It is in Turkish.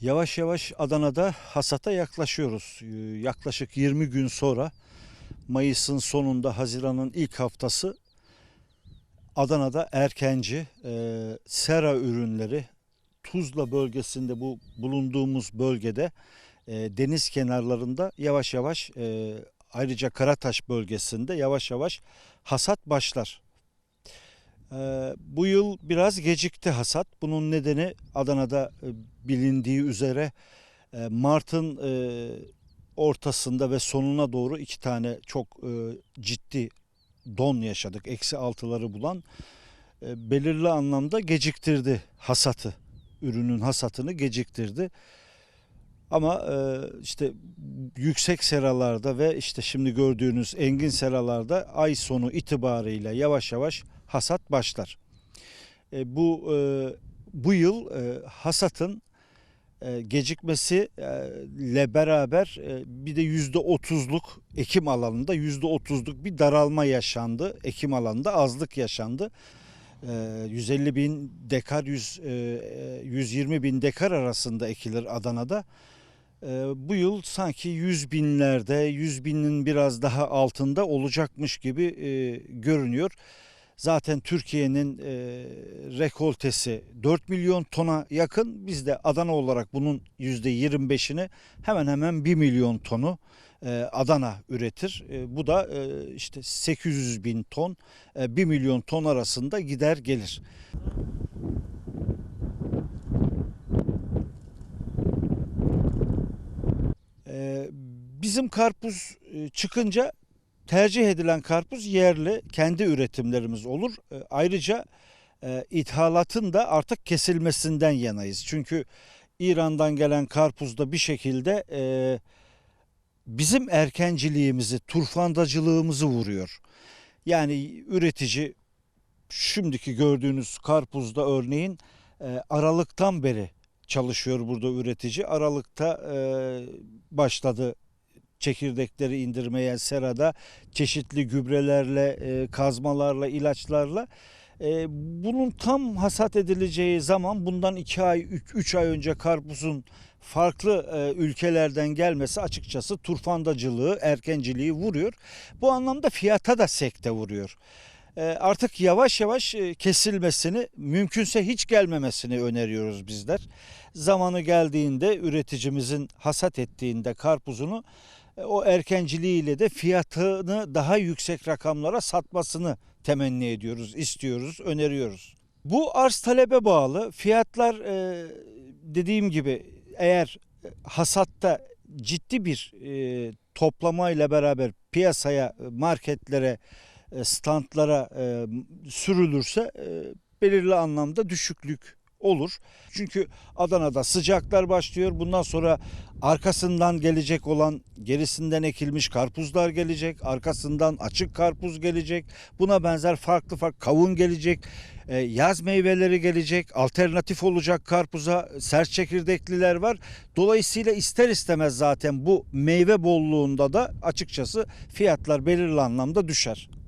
Yavaş yavaş Adana'da hasata yaklaşıyoruz. Ee, Yaklaşık 20 gün sonra Mayıs'ın sonunda Haziran'ın ilk haftası Adana'da erkenci e, sera ürünleri Tuzla bölgesinde bu bulunduğumuz bölgede e, deniz kenarlarında yavaş yavaş e, ayrıca Karataş bölgesinde yavaş yavaş hasat başlar. Ee, bu yıl biraz gecikti hasat. Bunun nedeni Adana'da e, bilindiği üzere e, Mart'ın e, ortasında ve sonuna doğru iki tane çok ciddi don yaşadık. Eksi altıları bulan belirli anlamda geciktirdi hasatı. Ürünün hasatını geciktirdi. Ama işte yüksek seralarda ve işte şimdi gördüğünüz engin seralarda ay sonu itibarıyla yavaş yavaş hasat başlar. E, bu e, bu yıl e, hasatın e, gecikmesi e, beraber e, bir de yüzde otuzluk ekim alanında yüzde otuzluk bir daralma yaşandı. Ekim alanında azlık yaşandı. E, 150 bin dekar 100, e, e, 120 bin dekar arasında ekilir Adana'da. E, bu yıl sanki 100 binlerde 100 binin biraz daha altında olacakmış gibi e, görünüyor. Zaten Türkiye'nin e, rekoltesi 4 milyon tona yakın. Biz de Adana olarak bunun %25'ini hemen hemen 1 milyon tonu e, Adana üretir. E, bu da e, işte 800 bin ton, e, 1 milyon ton arasında gider gelir. E, bizim karpuz e, çıkınca tercih edilen karpuz yerli kendi üretimlerimiz olur. E, Ayrıca e, ithalatın da artık kesilmesinden yanayız. Çünkü İran'dan gelen karpuz da bir şekilde e, bizim erkenciliğimizi, turfandacılığımızı vuruyor. Yani üretici şimdiki gördüğünüz karpuzda örneğin e, Aralık'tan beri çalışıyor burada üretici. Aralık'ta e, başladı çekirdekleri indirmeye serada çeşitli gübrelerle, e, kazmalarla, ilaçlarla. E, bunun tam hasat edileceği zaman bundan 2 ay, 3 ay önce karpuzun farklı e, ülkelerden gelmesi açıkçası turfandacılığı, erkenciliği vuruyor. Bu anlamda fiyata da sekte vuruyor. Artık yavaş yavaş kesilmesini, mümkünse hiç gelmemesini öneriyoruz bizler. Zamanı geldiğinde üreticimizin hasat ettiğinde karpuzunu o erkenciliğiyle de fiyatını daha yüksek rakamlara satmasını temenni ediyoruz, istiyoruz, öneriyoruz. Bu arz talebe bağlı. Fiyatlar e, dediğim gibi eğer hasatta ciddi bir e, toplamayla beraber piyasaya, marketlere, e, standlara e, sürülürse e, belirli anlamda düşüklük olur. Çünkü Adana'da sıcaklar başlıyor. Bundan sonra arkasından gelecek olan gerisinden ekilmiş karpuzlar gelecek. Arkasından açık karpuz gelecek. Buna benzer farklı farklı kavun gelecek. Ee, Yaz meyveleri gelecek. Alternatif olacak karpuza sert çekirdekliler var. Dolayısıyla ister istemez zaten bu meyve bolluğunda da açıkçası fiyatlar belirli anlamda düşer.